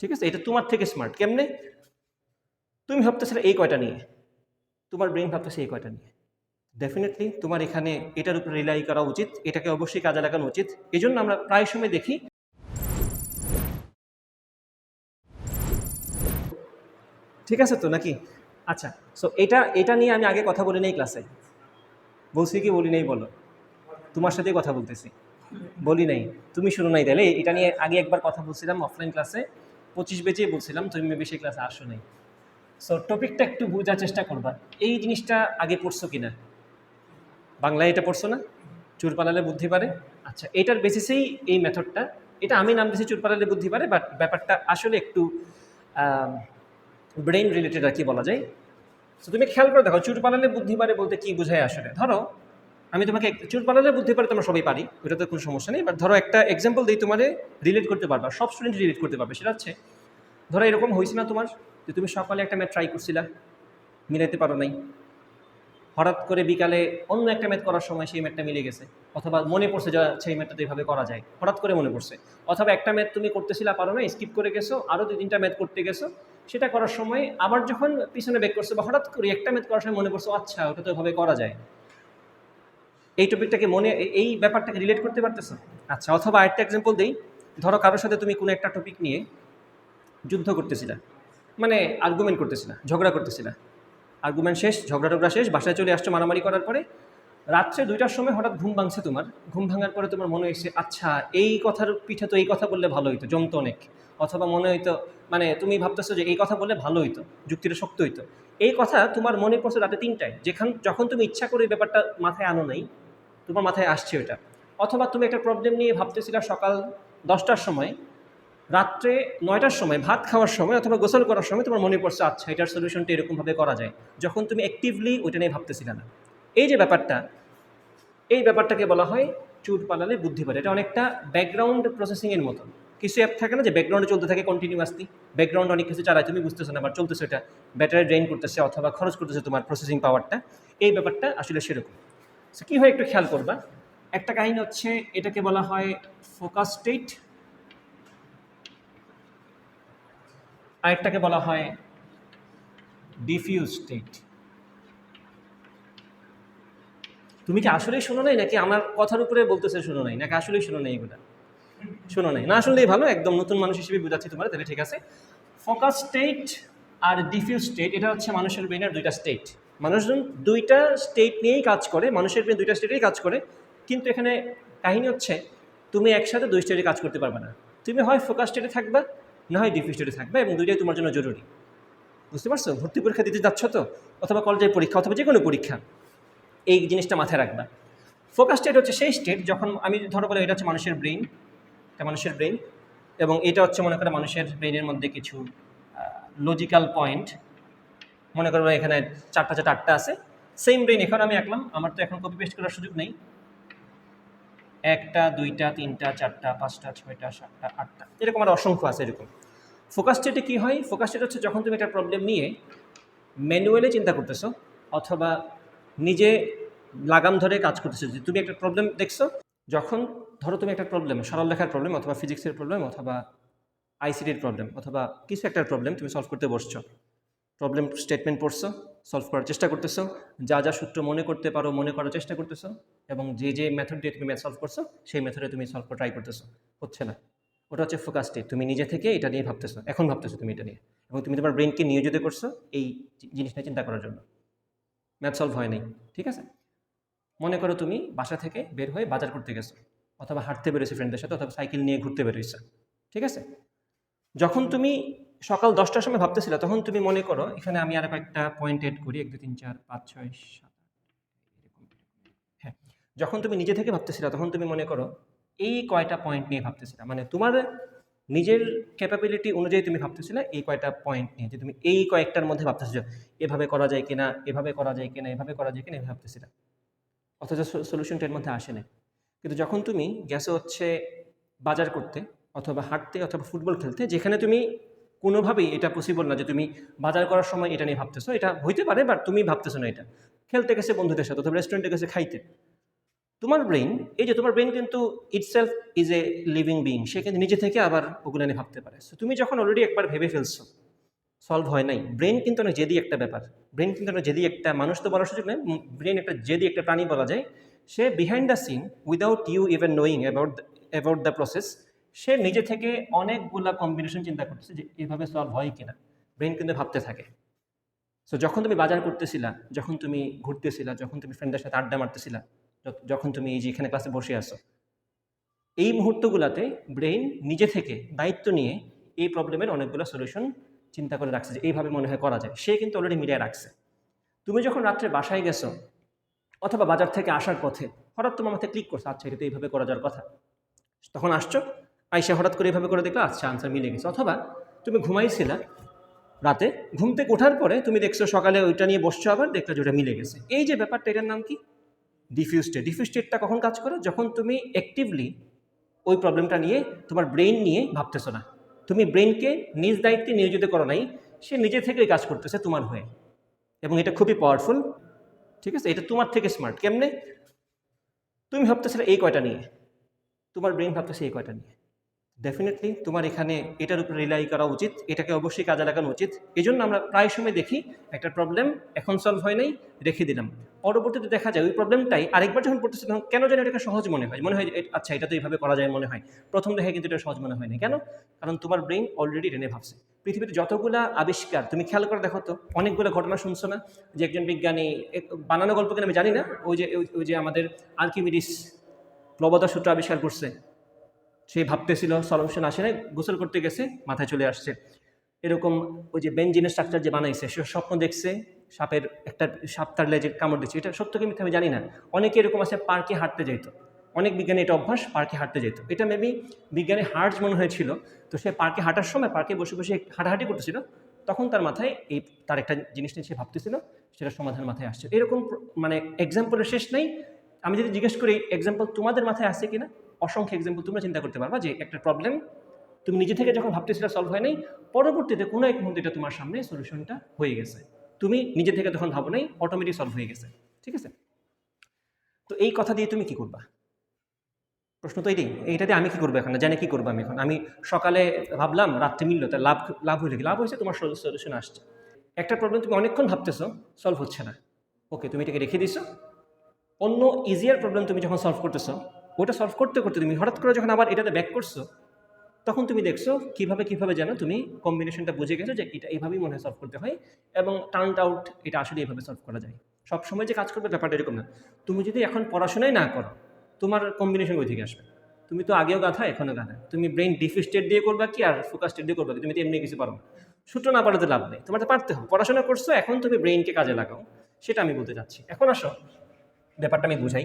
ঠিক আছে? এটা তোমার থেকে স্মার্ট কেমনে? তুমি ভাবতেছিলে এই কয়টা নিয়ে। তোমার ব্রেন ভাবতেছে এই কয়টা নিয়ে। ডেফিনেটলি তোমার এখানে এটার উপর রিলাই করা উচিত, এটাকে অবশ্যই কাজে লাগানো উচিত। এই জন্য আমরা প্রায় সময় দেখি। ঠিক আছে তো নাকি? আচ্ছা সো এটা এটা নিয়ে আমি আগে কথা বলি নেই ক্লাসে বলছি কি, বলি নেই বলো। তোমার সাথেই কথা বলতেছি। বলি নাই। তুমি শুনো নাই তাহলে? এটা নিয়ে আগে একবার কথা বলছিলাম অফলাইন ক্লাসে পঁচিশ বেজেই বলছিলাম, তুমি মেবি সেই ক্লাসে আসো নাই। সো টপিকটা একটু বোঝার চেষ্টা করবা, এই জিনিসটা আগে পড়ছো কিনা? বাংলায় এটা পড়ছো না? চুর পালালে বুদ্ধি পারে? আচ্ছা এটার বেসিসেই এই মেথডটা এটা আমি নাম দিয়েছি চুর পালালে বুদ্ধি পারে বাট ব্যাপারটা আসলে একটু ব্রেন রিলেটেড আর কি বলা যায়। তো তুমি খেয়াল করে দেখো চুর পালালে বুদ্ধি পারে বলতে কী বোঝায় আসলে? ধরো আমি তোমাকে চুর পালালে বুদ্ধি পারে তোমরা সবাই পারি ওটা তো কোনো সমস্যা নেই। বাট ধরো একটা এক্সাম্পল দিই তোমার রিলেট করতে পারবা। সব স্টুডেন্ট রিলেট করতে পারবে, সেটা হচ্ছে, ধরো এরকম হয়েছে না তোমার যে তুমি সকালে একটা ম্যাথ ট্রাই করছিলা, মিলাইতে পারো নাই। হঠাৎ করে বিকালে অন্য একটা ম্যাথ করার সময় সেই ম্যাথটা মিলে গেছে, অথবা মনে পড়ছে যে সেই ম্যাথটা তো এইভাবে করা যায়, হঠাৎ করে মনে পড়ছে। অথবা একটা ম্যাথ তুমি করতেছিলা, পারো না স্কিপ করে গেছো আরও দুই তিনটা ম্যাথ করতে গেছো, সেটা করার সময় আবার যখন পিছনে বেক করছ বা হঠাৎ করে একটা ম্যাথ করার সময় মনে পড়ছো আচ্ছা ওটা তো এভাবে করা যায়। এই টপিকটাকে মনে, এই ব্যাপারটাকে রিলেট করতে পারতেছো? আচ্ছা অথবা আরেকটা এক্সাম্পল দিই। ধরো কারোর সাথে তুমি কোনো একটা টপিক নিয়ে যুদ্ধ করতেছিলা। মানে আর্গুমেন্ট করতেছিলা, ঝগড়া করতেছিলা। আর্গুমেন্ট শেষ, ঝগড়া টগড়া শেষ, বাসায় চলে আসছো মারামারি করার পরে। রাত্রে দুইটার সময় হঠাৎ ঘুম ভাঙছে তোমার। ঘুম ভাঙার পরে তোমার মনে হয়েছে আচ্ছা এই কথার পিঠে তো এই কথা বললে ভালো হইতো, জমতো অনেক। অথবা মনে হইতো মানে তুমি ভাবতেছো যে এই কথা বললে ভালো হইতো, যুক্তিটা শক্ত হইতো। এই কথা তোমার মনে পড়ছে রাতে তিনটায়। যেখান, যখন তুমি ইচ্ছা করে ব্যাপারটা মাথায় আনো নাই তোমার মাথায় আসছে ওটা অথবা তুমি একটা প্রবলেম নিয়ে ভাবতেছিলা সকাল দশটার সময়, রাত্রে নয়টার সময়, ভাত খাওয়ার সময় অথবা গোসল করার সময় তোমার মনে পড়ছে আচ্ছা এটার সলিউশনটা এরকমভাবে করা যায়। যখন তুমি অ্যাক্টিভলি ওইটা নিয়ে ভাবতেছিলে না। এই যে ব্যাপারটা, এই ব্যাপারটাকে বলা হয় চুট পালালে বুদ্ধি পারে এটা অনেকটা ব্যাকগ্রাউন্ড প্রসেসিংয়ের মতো কিছু অ্যাপ থাকে না যে ব্যাকগ্রাউন্ডে চলতে থাকে কন্টিনিউয়াসলি ব্যাকগ্রাউন্ড অনেক কিছু চালায়, তুমি বুঝতেছো না, আবার চলতেছে এটা ব্যাটারি ড্রেন করতেছে অথবা খরচ করতেছে তোমার প্রসেসিং পাওয়ারটা এই ব্যাপারটা আসলে সেরকম। সো কী হয় একটু খেয়াল করবা? একটা কাহিনী হচ্ছে, এটাকে বলা হয় ফোকাস স্টেট। আরেকটাকে বলা হয় ডিফিউজ স্টেট। তুমি কি আসলেই শোনো নাই, নাকি আমার কথার উপরে বলতেছে শোনো নাই? নাকি আসলেই শোনো নাই এগুলা? শোনো নাই। না আসলেই ভালো, একদম নতুন মানুষ হিসেবে বোঝাচ্ছি তোমার, তাহলে ঠিক আছে। ফোকাস স্টেট আর ডিফিউজ স্টেট, এটা হচ্ছে মানুষের ব্রেনের দুইটা স্টেট। মানুষজন দুইটা স্টেট নিয়েই কাজ করে, মানুষের ব্রেন দুইটা স্টেটেই কাজ করে, কিন্তু এখানে কাহিনী হচ্ছে, তুমি একসাথে দুই স্টেটে কাজ করতে পারবে না। তুমি হয় ফোকাস স্টেটে থাকবা, না হয় ডিফিউজ স্টেটে থাকবে, এবং দুইটাই তোমার জন্য জরুরি। বুঝতে পারছ? ভর্তি পরীক্ষা দিতে যাচ্ছ তো? অথবা কলেজের পরীক্ষা, অথবা যে কোনো পরীক্ষা, এই জিনিসটা মাথায় রাখবা। ফোকাস স্টেট হচ্ছে সেই স্টেট যখন, আমি ধরো বলে, এটা হচ্ছে মানুষের ব্রেন এটা মানুষের ব্রেন এবং এটা হচ্ছে মনে করো মানুষের ব্রেনের মধ্যে কিছু লজিক্যাল পয়েন্ট মনে করো এখানে চারটা চারটা আটটা আছে সেম ব্রেন এখন আমি আঁকলাম, আমার তো এখন কপি পেস্ট করার সুযোগ নেই। একটা, দুইটা, তিনটা, চারটা, পাঁচটা, ছয়টা, সাতটা, আটটা, এরকম আর অসংখ্য আছে এরকম। ফোকাস স্টেটে কী হয়? ফোকাস স্টেট হচ্ছে যখন তুমি একটা প্রবলেম নিয়ে ম্যানুয়ালি চিন্তা করতেছো, অথবা নিজে লাগাম ধরে কাজ করতেছো, যে তুমি একটা প্রবলেম দেখছ, যখন ধরো তুমি একটা প্রবলেম সরল লেখার প্রবলেম অথবা ফিজিক্সের প্রবলেম অথবা আইসিডির প্রবলেম অথবা কিছু একটা প্রবলেম তুমি সলভ করতে বসছো। প্রবলেম স্টেটমেন্ট পড়ছো সলভ করার চেষ্টা করতেছো, যা যা সূত্র মনে করতে পারো, মনে করার চেষ্টা করতেছো, এবং যে যে মেথড দিয়ে তুমি ম্যাথ সলভ করছ, সেই মেথডে তুমি সলভ ট্রাই করতেছো, হচ্ছে না। ওটা হচ্ছে ফোকাস স্টেট তুমি নিজে থেকে এটা নিয়ে ভাবতেছো, এখন ভাবতেছো তুমি এটা নিয়ে, এবং তুমি তোমার ব্রেনকে নিয়োজিত করছ এই জি- জিনিস নিয়ে চিন্তা করার জন্য। ম্যাথ সলভ হয় নাই, ঠিক আছে? মনে করো তুমি বাসা থেকে বের হয়ে বাজার করতে গেছো, অথবা হাঁটতে বেরোছো ফ্রেন্ডদের সাথে, অথবা সাইকেল নিয়ে ঘুরতে বেরোইছো ঠিক আছে? যখন তুমি সকাল দশটার সময় ভাবতেছিলে, তখন তুমি মনে করো, এখানে আমি আর একটা পয়েন্ট এড করি, এক, দুই, তিন, চার, পাঁচ, ছয়, সাত হ্যাঁ যখন তুমি নিজে থেকে ভাবতেছিলে, তখন তুমি মনে করো, এই কয়টা পয়েন্ট নিয়ে ভাবতেছিলে? মানে তোমার নিজের ক্যাপাবিলিটি অনুযায়ী তুমি ভাবতেছিলে, এই কয়টা পয়েন্ট নিয়ে, যে তুমি এই কয়েকটার মধ্যে ভাবতেছিল, এভাবে করা যায় কিনা, এভাবে করা যায় কিনা, এভাবে করা যায় কিনা, এভাবে ভাবতেছিলে। অথচ সলিউশনটা এর মধ্যে আসে না কিন্তু যখন তুমি গেছো হচ্ছে বাজার করতে, অথবা হাঁটতে, অথবা ফুটবল খেলতে, যেখানে তুমি কোনোভাবেই এটা পসিবল না যে তুমি বাজার করার সময় এটা নিয়ে ভাবতেছো। এটা হইতে পারে বাট তুমি ভাবতেছো না এটা। খেলতে গেছে বন্ধুদের সাথে অথবা রেস্টুরেন্টে গেছে খাইতে। তোমার ব্রেন এই যে তোমার ব্রেন কিন্তু itself is a living being সে কিন্তু নিজে থেকে আবার ওগুলো নিয়ে ভাবতে পারে। সো তুমি যখন অলরেডি একবার ভেবে ফেলছো সলভ হয় নাই ব্রেন কিন্তু অনেক জেদি একটা ব্যাপার। ব্রেন কিন্তু অনেক জেদি একটা, মানুষ তো বলার সুযোগ নেই ব্রেন একটা জেদি একটা প্রাণী বলা যায়। সে behind the scene without you even knowing about about the process সে নিজে থেকে অনেকগুলা কম্বিনেশন চিন্তা করতেছে যে এভাবে সলভ হয় কিনা। ব্রেন কিন্তু ভাবতে থাকে। সো যখন তুমি বাজার করতেছিলা, যখন তুমি ঘুরতেছিলা, যখন তুমি ফ্রেন্ডের সাথে আড্ডা মারতেছিলা যখন তুমি এই যে এখানে ক্লাসে বসে আসো এই মুহূর্তগুলোতে ব্রেন নিজে থেকে দায়িত্ব নিয়ে এই প্রবলেমের অনেকগুলো সলিউশন চিন্তা করে রাখছে যে এইভাবে মনে হয় করা যায়। সে কিন্তু অলরেডি মিলিয়ে রাখছে। তুমি যখন রাত্রে বাসায় গেছো, অথবা বাজার থেকে আসার পথে হঠাৎ তোমার মাথায় ক্লিক করছ আচ্ছা এটা তো এইভাবে করা যাওয়ার কথা। তখন আসছো আইসা হঠাৎ করে এভাবে করে দেখল আচ্ছা আনসার মিলে গেছে। অথবা তুমি ঘুমাইছিলা রাতে ঘুম থেকে ওঠার পরে তুমি দেখছ সকালে ওইটা নিয়ে বসছো আবার দেখলে যে ওটা মিলে গেছে। এই যে ব্যাপারটা এটার নাম কি? ডিফিউজ স্টেট ডিফিউজ স্টেটটা কখন কাজ করে? যখন তুমি অ্যাক্টিভলি ওই প্রবলেমটা নিয়ে তোমার ব্রেন নিয়ে ভাবতেছো না। তুমি ব্রেনকে নিজ দায়িত্বে নিয়োজিত করো নাই সে নিজে থেকেই কাজ করতেছে তোমার হয়ে। এবং এটা খুবই পাওয়ারফুল ঠিক আছে? এটা তোমার থেকে স্মার্ট কেমনে? তুমি ভাবতেছিলে এই কয়টা নিয়ে? তোমার ব্রেন ভাবতেছে এই কয়টা নিয়ে। ডেফিনেটলি তোমার এখানে এটার উপর রিলাই করা উচিত, এটাকে অবশ্যই কাজে লাগানো উচিত। এই জন্য আমরা প্রায় সময় দেখি, একটা প্রবলেম এখন সলভ হয় নাই, রেখে দিলাম। পরবর্তীতে দেখা যায়, ওই প্রবলেমটাই আরেকবার যখন পড়তেছে, তখন কেন যেন এটাকে সহজ মনে হয়। মনে হয় আচ্ছা এটা তো এইভাবে করা যায় মনে হয়। প্রথম দেখে কিন্তু এটা সহজ মনে হয় না কেন? কারণ তোমার ব্রেন অলরেডি টেনে ভাবছে। পৃথিবীতে যতগুলা আবিষ্কার, তুমি খেয়াল করে দেখো তো, অনেকগুলো ঘটনা শুনছো না? যে একজন বিজ্ঞানী বানানো গল্প আমি জানি না, ওই যে, ওই- যে আমাদের আর্কিমিডিস প্লবতা সূত্র আবিষ্কার করছে। সে ভাবতেছিল, সলিউশন আসে গোসল করতে গেছে, মাথায় চলে আসছে। এরকম ওই যে বেঞ্জিনের স্ট্রাকচার যে বানাইছে, সে স্বপ্ন দেখছে, সাপের একটা সাপ তার লেজে কামড় দিচ্ছে, এটা সত্য কি মিথ্যা আমি জানি না। অনেকে এরকম আছে, পার্কে হাঁটতে যেত অনেক বিজ্ঞানী এটা অভ্যাস, পার্কে হাঁটতে যেত এটা মেবি বিজ্ঞানী হার্ট মনে হয়েছিল, তো সে পার্কে হাঁটার সময়, পার্কে বসে বসে হাঁটাহাঁটি করতেছিল, তখন তার মাথায় এই তার একটা জিনিস নিয়ে সে ভাবতেছিল সেটা সমাধান মাথায় আসছে। এরকম মানে এক্সাম্পলের শেষ নেই। আমি যদি জিজ্ঞেস করি এক্সাম্পল তোমাদের মাথায় আসছে কিনা? অসংখ্য এক্সাম্পল তোমরা চিন্তা করতে পারবা যে একটা প্রবলেম তুমি নিজে থেকে যখন ভাবতেছিলে সলভ হয় নাই পরবর্তীতে কোনো এক মুহূর্তে তোমার সামনে সলিউশনটা হয়ে গেছে। তুমি নিজে থেকে তখন ভাবো নাই অটোমেটিক সলভ হয়ে গেছে। ঠিক আছে? তো এই কথা দিয়ে তুমি কি করবা? প্রশ্ন তো এটাই এইটাতে আমি কি করব এখন? জানি কি করব আমি এখন? আমি সকালে ভাবলাম, রাত্রে মিললো তার লাভ লাভ হইলে লাভ হয়েছে, তোমার সলিউশন আসছে। একটা প্রবলেম তুমি অনেকক্ষণ ভাবতেছো সলভ হচ্ছে না। ওকে তুমি এটাকে রেখে দিছো। অন্য ইজিয়ার প্রবলেম তুমি যখন সলভ করতেছো ওটা সলভ করতে করতে তুমি হঠাৎ করে যখন আবার এটাতে ব্যাক করছ, তখন তুমি দেখছ কীভাবে কীভাবে যেন তুমি কম্বিনেশনটা বুঝে গেছো যে এটা এভাবেই মনে হয় সলভ করতে হয় এবং টার্ন আউট এটা আসলে এভাবে সলভ করা যায়। সব সময় যে কাজ করবে ব্যাপারটা এরকম না। তুমি যদি এখন পড়াশোনাই না করো, তোমার কম্বিনেশন ওই থেকে আসবে। তুমি তো আগেও গাধা এখনও গাধা। তুমি ব্রেন ডিফি স্টেট দিয়ে করবা কি আর ফোকাস স্টেট দিয়ে করবা কি? তুমি তো এমনি কিছু পারো না। সূত্র না পারাতে লাভ নেই। তোমার তো পারতে হবে। পড়াশোনা করছ, এখন তুমি ব্রেনকে কাজে লাগাও। সেটা আমি বলতে চাচ্ছি। এখন আসো। ব্যাপারটা আমি বুঝাই।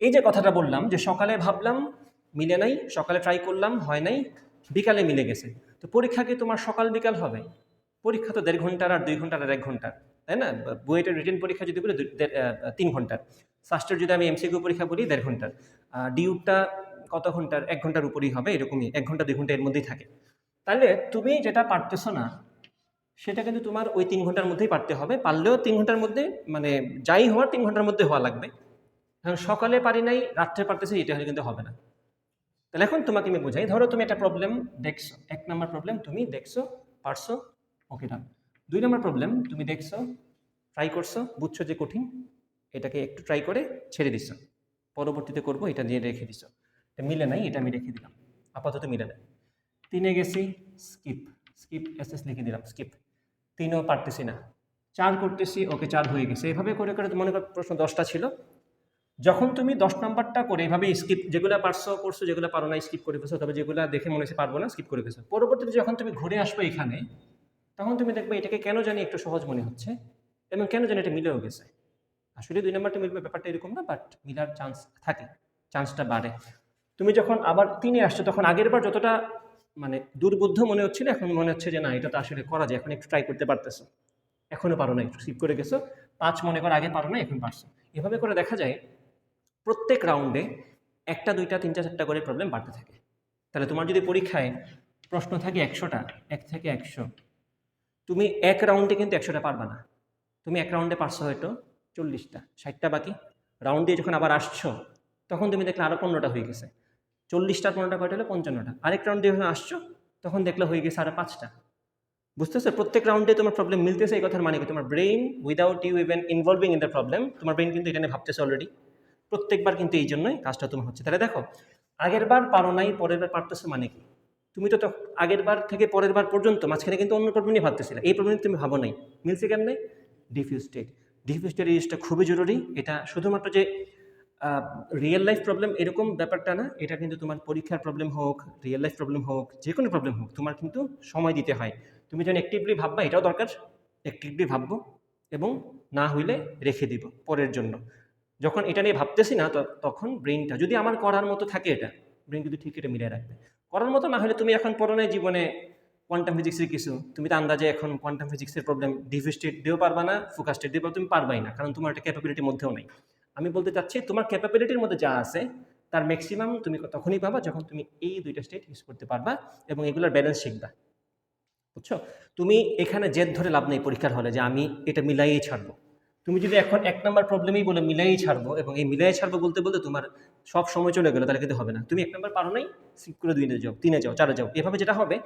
এই যে কথাটা বললাম যে সকালে ভাবলাম মিলে নাই, সকালে ট্রাই করলাম, হয় নাই, বিকালে মিলে গেছে। তো পরীক্ষা কি তোমার সকাল বিকাল হবে? পরীক্ষা তো দেড় ঘণ্টার আর দুই ঘণ্টার আর এক ঘণ্টার, তাই না? বুয়েটের রিটেন পরীক্ষা যদি বলি তিন ঘণ্টার। ফার্স্টের যদি আমি এমসিকিউ পরীক্ষা বলি দেড় ঘণ্টার। ডিউটা কত ঘণ্টার? এক ঘণ্টার উপরেই হবে, এরকমই। এক ঘণ্টা, দুই ঘণ্টা এর মধ্যেই থাকে। তাহলে তুমি যেটা পারতেছো না, সেটা কিন্তু তোমার ওই তিন ঘণ্টার মধ্যেই পারতে হবে। পারলেও তিন ঘণ্টার মধ্যে মানে যাই হওয়ার তিন ঘণ্টার মধ্যে হওয়া লাগবে। এখন সকালে পারি নাই, রাত্রে পারতেছি, এটা হলে কিন্তু হবে না। তাহলে এখন তোমাকে আমি বোঝাই, ধরো তুমি একটা প্রবলেম দেখছ, এক নম্বর প্রবলেম তুমি দেখছ, পারছ ওকে ডান দুই নম্বর প্রবলেম তুমি দেখছ ট্রাই করছ, বুঝছ যে কঠিন, এটাকে একটু ট্রাই করে ছেড়ে দিছো। পরবর্তীতে করব, এটা দিয়ে রেখে দিছো। এটা মিলে নাই, এটা আমি রেখে দিলাম। আপাতত মিলে নাই। তিনে গেছি স্কিপ স্কিপ এস এস লিখে দিলাম স্কিপ তিনও পারতেছি না। চার করতেছি ওকে চার হয়ে গেছে। এভাবে করে করে মনে কর প্রশ্ন দশটা ছিল। যখন তুমি দশ নাম্বারটা করে এভাবে স্কিপ যেগুলো পারছ, করছ, যেগুলো পারো না স্কিপ করে ফেছো তবে যেগুলো দেখে মনে হচ্ছে পারব না স্কিপ করে ফেছো পরবর্তীতে যখন তুমি ঘুরে আসবে এখানে, তখন তুমি দেখবে এটাকে কেন জানি একটু সহজ মনে হচ্ছে, এবং কেন জানি এটা মিলেও গেছে। আসলে দুই নাম্বারটা মিলবে, ব্যাপারটা এরকম না বাট মিলার চান্স থাকে চান্সটা বাড়ে। তুমি যখন আবার তিনে আসছো, তখন আগের বার যতটা মানে দুর্বুদ্ধ মনে হচ্ছিল, এখন মনে হচ্ছে যে না, এটা তো আসলে করা যায়, এখন একটু ট্রাই করতে পারতেছো। এখনও পারো না, একটু স্কিপ করে গেছো, পাঁচ মনে করো আগে পারো না এখন পারছ। এভাবে করে দেখা যায় প্রত্যেক রাউন্ডে একটা, দুইটা, তিনটা, চারটা করে প্রবলেম বাড়তে থাকে। তাহলে তোমার যদি পরীক্ষায় প্রশ্ন থাকে একশোটা, এক থেকে একশো, তুমি এক রাউন্ডে কিন্তু একশোটা পারবা না। তুমি এক রাউন্ডে পারছ হয়তো চল্লিশটা, ষাটটা বাকি। রাউন্ড দিয়ে যখন আবার আসছো, তখন তুমি দেখলে আরও পনেরোটা হয়ে গেছে। চল্লিশটা, পনেরোটা কয়টা হলো? পঞ্চান্নটা। আরেক রাউন্ড দিয়ে যখন আসছো, তখন দেখলে হয়ে গেছে আরও পাঁচটা। বুঝতেছো? প্রত্যেক রাউন্ডে তোমার প্রবলেম মিলতেছে, এই কথার মানে কি? তোমার brain without you even involving in the problem তোমার ব্রেইন কিন্তু এটা নিয়ে ভাবতেছে অলরেডি প্রত্যেকবার কিন্তু এই জন্যই কাজটা তোমার হচ্ছে। তাহলে দেখো, আগের বার পারো নাই, পরের বার পারতেছো মানে কি? তুমি তো আগের বার থেকে পরের বার পর্যন্ত মাঝখানে কিন্তু অন্য প্রবলেম নিয়ে ভাবতেছিলে। এই প্রবলেম তুমি ভাবো নাই। মিলছে কেন নাই ডিফিউজ স্টেট ডিফিউজ স্টেট জিনিসটা খুবই জরুরি। এটা শুধুমাত্র যে রিয়েল লাইফ প্রবলেম এরকম ব্যাপারটা না, এটা কিন্তু তোমার পরীক্ষার প্রবলেম হোক রিয়েল লাইফ প্রবলেম হোক যে কোনো প্রবলেম হোক, তোমার কিন্তু সময় দিতে হয়। তুমি যখন অ্যাক্টিভলি ভাববা, এটাও দরকার অ্যাক্টিভলি ভাববো এবং না হইলে রেখে দিব পরের জন্য। যখন এটা নিয়ে ভাবতেছি না তখন ব্রেনটা যদি আমার করার মতো থাকে এটা ব্রেন যদি ঠিক এটা মিলিয়ে রাখবে। করার মতো না হলে তুমি এখন পড়ো জীবনে কোয়ান্টাম ফিজিক্সের কিছু, তুমি তো আন্দাজে এখন কোয়ান্টাম ফিজিক্সের প্রবলেম ডিভি স্টেট দিয়েও পারবা না ফোকাস স্টেট দিয়েও তুমি পারবাই না, কারণ তোমার একটা ক্যাপাবিলিটির মধ্যেও নেই। আমি বলতে চাচ্ছি, তোমার ক্যাপাবিলিটির মধ্যে যা আছে, তার ম্যাক্সিমাম তুমি তখনই পাবা যখন তুমি এই দুইটা স্টেট ইউজ করতে পারবা এবং এগুলোর ব্যালেন্স শিখবা। বুঝছ? তুমি এখানে জেদ ধরে লাভ নেই পরীক্ষার হলে যে আমি এটা মিলাইয়েই ছাড়বো। তুমি যদি এখন এক নম্বর প্রবলেমই বলে মিলাই ছাড়বো এবং এই মিলাই ছাড়বো বলতে বলতে তোমার সব সময় চলে গেলো, তাহলে কিন্তু হবে না। তুমি এক নম্বর পারো নাই সিক করে দুইনে যাও, তিনে যাও, চারে যাও। এভাবে যেটা হবে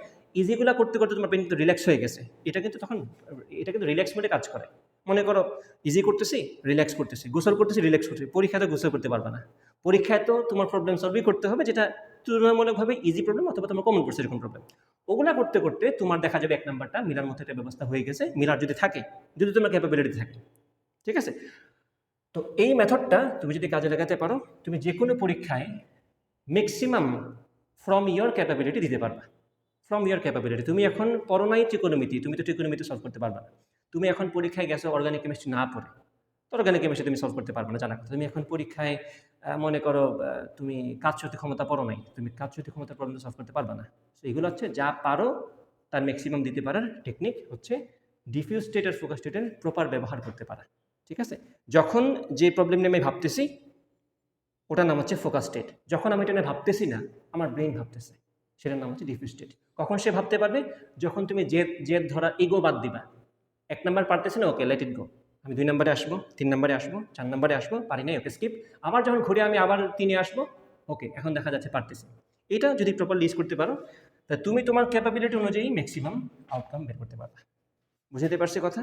ইজিগুলো করতে করতে তোমার ব্রেন কিন্তু রিল্যাক্স হয়ে গেছে। এটা কিন্তু তখন, এটা কিন্তু রিল্যাক্স মোডে কাজ করে। মনে করো ইজি করতেছি রিল্যাক্স করতেছি, গোসল করতেছি রিল্যাক্স করতেছি, পরীক্ষাতে গোসল করতে পারবে না। পরীক্ষায় তো তোমার প্রবলেম সলভই করতে হবে, যেটা তুলনামূলকভাবে ইজি প্রবলেম অথবা তোমার কমন পড়ছে এরকম প্রবলেম ওগুলা করতে করতে তোমার দেখা যাবে এক নাম্বারটা মিলার মধ্যে একটা ব্যবস্থা হয়ে গেছে। মিলার যদি থাকে, যদি তোমার ক্যাপাবিলিটি থাকে ঠিক আছে? তো এই মেথডটা তুমি যদি কাজে লাগাতে পারো, তুমি যে কোনো পরীক্ষায় ম্যাক্সিমাম ফ্রম ইয়োর ক্যাপাবিলিটি দিতে পারবা। ফ্রম ইয়োর ক্যাপাবিলিটি তুমি এখন পড়ো নাই ত্রিকোণমিতি তুমি তো ত্রিকোণমিতি সলভ করতে পারবা তুমি এখন পরীক্ষায় গেছো অর্গানিক কেমিস্ট্রি না পড়ে। তো অর্গানিক কেমিস্ট্রি তুমি সলভ করতে পারবে না, জানা তুমি এখন পরীক্ষায় মনে করো তুমি কাজ কাজশক্তি ক্ষমতা পড়ো নাই। তুমি কাজশক্তি ক্ষমতার প্রবলেম সলভ করতে পারবে না। তো এগুলো হচ্ছে যা পারো, তার ম্যাক্সিমাম দিতে পারার টেকনিক হচ্ছে ডিফিউজ স্টেট আর ফোকাস স্টেটের প্রপার ব্যবহার করতে পারা। ঠিক আছে? যখন যে প্রবলেম নিয়ে আমি ভাবতেছি, ওটার নাম হচ্ছে ফোকাস স্টেট যখন আমি এটা নিয়ে ভাবতেছি না, আমার ব্রেন ভাবতেছে, সেটার নাম হচ্ছে ডিফিউজ স্টেট কখন সে ভাবতে পারবে? যখন তুমি জেদ জেদ ধরা ইগো বাদ দিবা। এক নাম্বার পারতেছি না ওকে লেট ইট গো আমি দুই নম্বরে আসব, তিন নম্বরে আসব, চার নম্বরে আসব, পারি নাই ওকে স্কিপ আবার যখন ঘুরে আমি আবার তিনে আসব ওকে এখন দেখা যাচ্ছে পারতেছি। এটা যদি প্রপার লিস্ট করতে পারো, তা তুমি তোমার ক্যাপাবিলিটি অনুযায়ী ম্যাক্সিমাম আউটকাম বের করতে পারবে। বুঝতে পারছি কথা?